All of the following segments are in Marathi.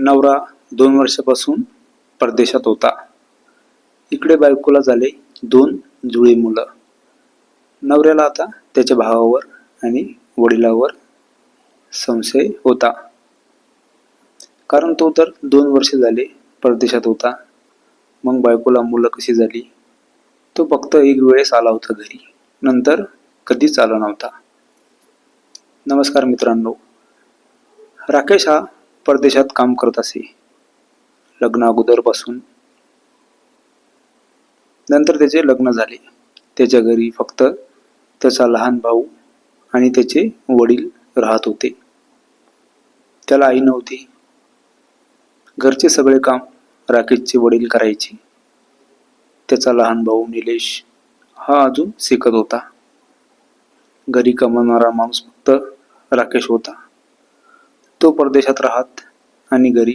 नवरा दोन वर्षापासून परदेशात होता. इकडे बायकोला झाले दोन जुळी मुलं. नवऱ्याला आता त्याच्या भावावर आणि वडिलावर संशय होता. कारण तो तर दोन वर्ष झाले परदेशात होता. मग बायकोला मुलं कशी झाली? तो फक्त एक वेळेस आला होता घरी. नंतर कधीच आला नव्हता. नमस्कार मित्रांनो. राकेश हा परदेशात काम करत असे. लग्न अगोदरपासून. नंतर त्याचे लग्न झाले. त्याच्या घरी फक्त त्याचा लहान भाऊ आणि त्याचे वडील राहत होते. त्याला आई नव्हती. घरचे सगळे काम राकेशचे वडील करायचे. त्याचा लहान भाऊ निलेश हा अजून शिकत होता. घरी कमवणारा माणूस फक्त राकेश होता. तो परदेशात राहत आणि घरी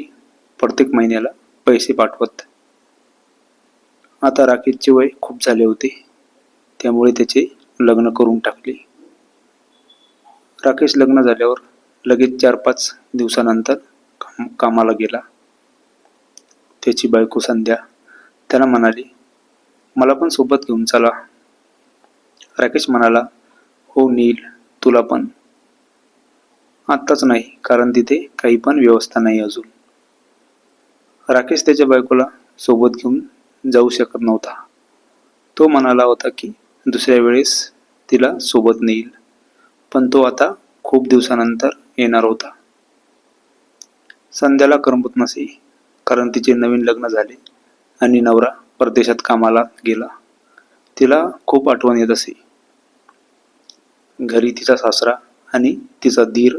प्रत्येक महिन्याला पैसे पाठवत. आता राकेशचे वय खूप झाले होते. त्यामुळे त्याचे लग्न करून टाकले. राकेश लग्न झाल्यावर लगेच चार पाच दिवसानंतर काम कामाला गेला. त्याची बायको संध्या त्याला म्हणाली मला पण सोबत घेऊन चला. राकेश म्हणाला हो नील तुला पण. आत्ताच नाही कारण तिथे काही पण व्यवस्था नाही अजून. राकेश त्याच्या बायकोला सोबत घेऊन जाऊ शकत नव्हता. तो म्हणाला होता की दुसऱ्या वेळेस तिला सोबत नेईल पण तो आता खूप दिवसानंतर येणार होता. संध्याला करमत नसे कारण तिचे नवीन लग्न झाले आणि नवरा परदेशात कामाला गेला. तिला खूप आठवण येत असे. घरी तिचा सासरा आणि तिचा धीर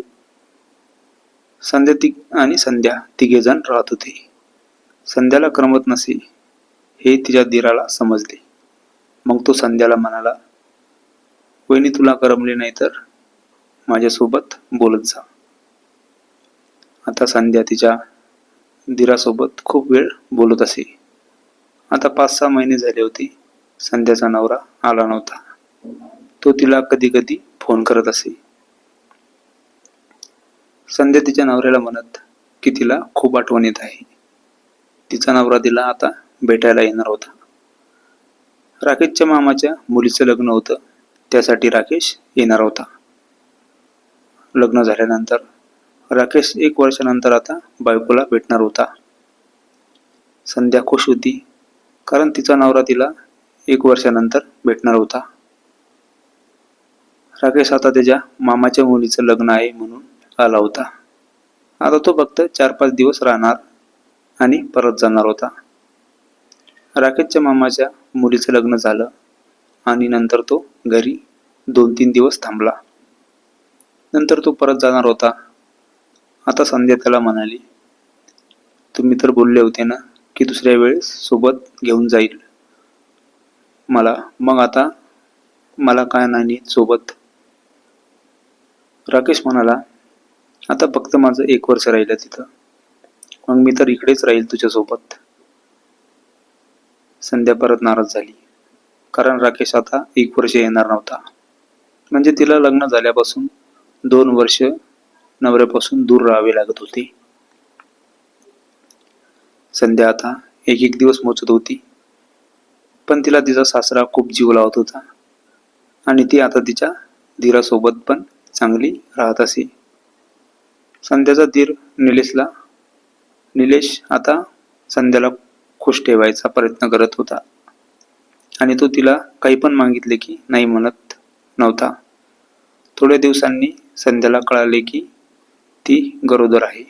संध्या ती आणि संध्या तिघे जण राहत होते. संध्याला करमत नसे हे तिच्या दिराला समजले. मग तो संध्याला म्हणाला वहिनी तुला करमले नाही तर माझ्यासोबत बोलत जा. आता संध्या तिच्या दिरासोबत खूप वेळ बोलत असे. आता पाच सहा महिने झाले होते संध्याचा नवरा आला नव्हता. तो तिला कधी कधी फोन करत असे. संध्या तिच्या नवऱ्याला म्हणत की तिला खूप आठवण येत आहे. तिचा नवरा तिला आता भेटायला येणार होता. राकेशच्या मामाच्या मुलीचं लग्न होतं. त्यासाठी राकेश येणार होता. लग्न झाल्यानंतर राकेश एक वर्षानंतर आता बायकोला भेटणार होता. संध्या खुश होती कारण तिचा नवरा तिला एक वर्षानंतर भेटणार होता. राकेश आता त्याच्या मामाच्या मुलीचं लग्न आहे म्हणून आला होता. आता तो फक्त चार पाच दिवस राहणार आणि परत जाणार होता. राकेशच्या मामाच्या मुलीचं लग्न झालं आणि नंतर तो घरी दोन तीन दिवस थांबला. नंतर तो परत जाणार होता. आता संध्या त्याला म्हणाली तुम्ही तर बोलले होते ना की दुसऱ्या वेळेस सोबत घेऊन जाईल. मला मग आता मला काय नाही सोबत. राकेश म्हणाला आता फक्त माझं एक वर्ष राहिलं तिथं. मग मी तर इकडेच राहील तुझ्यासोबत. संध्या परत नाराज झाली. कारण राकेश आता एक वर्ष येणार नव्हता. म्हणजे तिला लग्न झाल्यापासून दोन वर्ष नवऱ्यापासून दूर राहावे लागत होते. संध्या आता एक एक दिवस मोजत होती. पण तिला तिचा सासरा खूप जीव लावत होता. आणि ती आता तिच्या धीरासोबत पण चांगली राहत असे. संध्याचा धीर निलेशला. निलेश आता संध्याला खुश ठेवायचा प्रयत्न करत होता. आणि तो तिला काही पण मागितले की नाही म्हणत नव्हता. थोड्या दिवसांनी संध्याला कळाले की ती गरोदर आहे.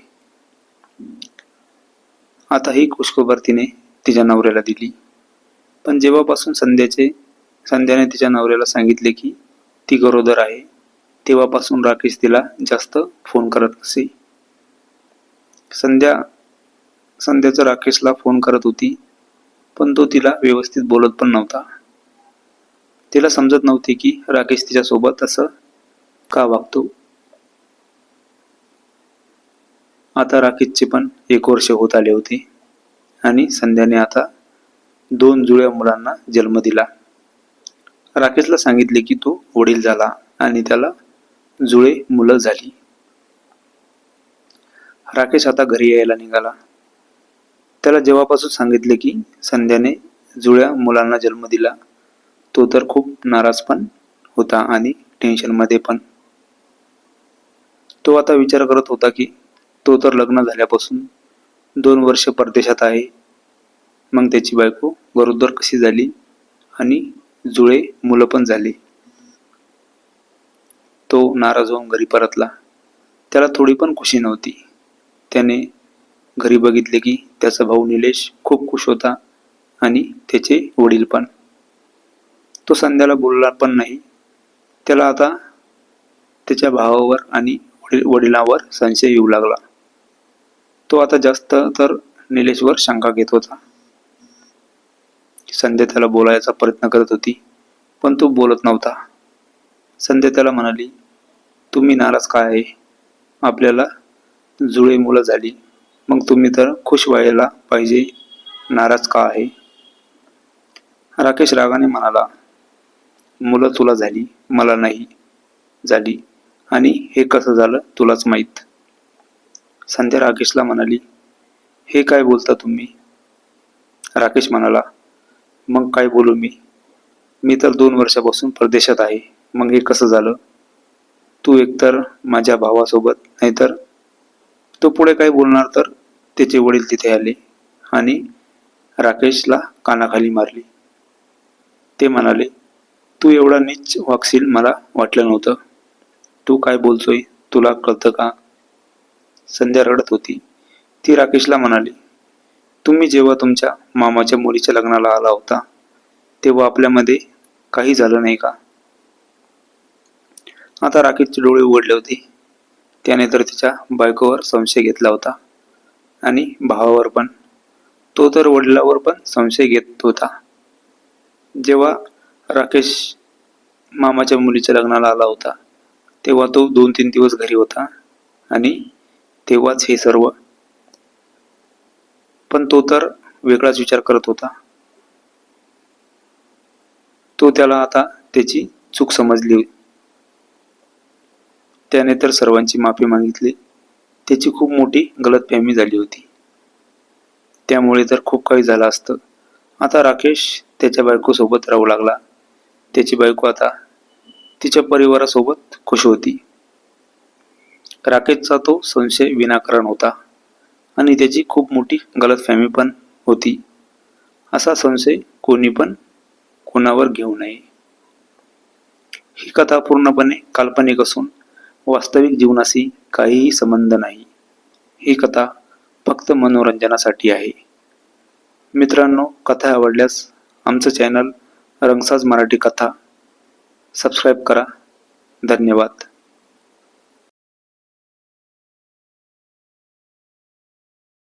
आता ही खुशखबर तिने तिच्या नवऱ्याला दिली. पण जेव्हापासून संध्याचे संध्याने तिच्या नवऱ्याला सांगितले की ती गरोदर आहे तेव्हापासून राकेश तिला जास्त फोन करत असे. संध्या संध्याचं राकेशला फोन करत होती पण तो तिला व्यवस्थित बोलत पण नव्हता. तिला समजत नव्हते की राकेश तिच्यासोबत असं का वागतो. आता राकेशचे पण एक वर्ष होत आले होते आणि संध्याने आता दोन जुळ्या मुलांना जन्म दिला. राकेशला सांगितले की तो वडील झाला आणि त्याला जुळे मुलं झाली. राकेश आता घरी यायला निघाला. त्याला जेव्हापासून सांगितले की संध्याने जुळ्या मुलांना जन्म दिला तो तर खूप नाराज पण होता आणि टेन्शनमध्ये पण. तो आता विचार करत होता की तो तर लग्न झाल्यापासून दोन वर्ष परदेशात आहे. मग त्याची बायको गरोदर कशी झाली आणि जुळे मुलं पण झाली. तो नाराज होऊन घरी परतला. त्याला थोडी पण खुशी नव्हती. त्याने घरी बघितले की त्याचा भाऊ निलेश खूप खुश होता आणि त्याचे वडील पण. तो संध्याला बोलला पण नाही. त्याला आता त्याच्या भावावर आणि वडील वडिलांवर संशय येऊ लागला. तो आता जास्त तर निलेशवर शंका घेत होता. संध्या त्याला बोलायचा प्रयत्न करत होती पण तो बोलत नव्हता. संध्या त्याला म्हणाली तुम्ही नाराज काय आहे? आपल्याला जुळे मुलं झाली. मग तुम्ही तर खुश व्हायला पाहिजे. नाराज का आहे? राकेश रागाने म्हणाला मुलं तुला झाली मला नाही झाली. आणि हे कसं झालं तुलाच माहीत. संध्या राकेशला म्हणाली हे काय बोलता तुम्ही? राकेश म्हणाला मग काय बोलू मी? मी तर दोन वर्षापासून परदेशात आहे. मग हे कसं झालं? तू एकतर माझ्या भावासोबत नाहीतर तो पुढे काय बोलणार तर? त्याचे वडील तिथे आले आणि राकेशला कानाखाली मारली. ते म्हणाले तू एवढा नीच वागशील मला वाटलं नव्हतं. तू काय बोलतोय? तुला कळतं का? संध्या रडत होती. ती राकेशला म्हणाली तुम्ही जेव्हा तुमच्या मामाच्या मुलीच्या लग्नाला आला होता तेव्हा आपल्यामध्ये काही झालं नाही का? आता राकेशचे डोळे उघडले होते. त्याने तर तिच्या बायकोवर संशय घेतला होता. आणि भावावर पण. तो तर वडिलावर पण संशय घेत होता. जेव्हा राकेश मामाच्या मुलीच्या लग्नाला आला होता तेव्हा तो दोन तीन दिवस घरी होता. आणि तेव्हाच हे सर्व. पण तो तर वेगळाच विचार करत होता. तो त्याला आता त्याची चूक समजली त्याने तर सर्वांची माफी मागितली. त्याची खूप मोठी गलतफहमी झाली होती. त्यामुळे तर खूप काही झालं असतं. आता राकेश त्याच्या बायकोसोबत राहू लागला. त्याची बायको आता तिच्या परिवारासोबत खुश होती. राकेशचा तो संशय विनाकारण होता आणि त्याची खूप मोठी गलतफहमी पण होती. असा संशय कोणी पण कोणावर घेऊ नये. ही कथा पूर्णपणे काल्पनिक असून वास्तविक जीवनाशी काहीही संबंध नाही. ही कथा फक्त मनोरंजनासाठी आहे. मित्रांनो कथा आवडल्यास आमचं चॅनल रंगसाज मराठी कथा सबस्क्राईब करा. धन्यवाद.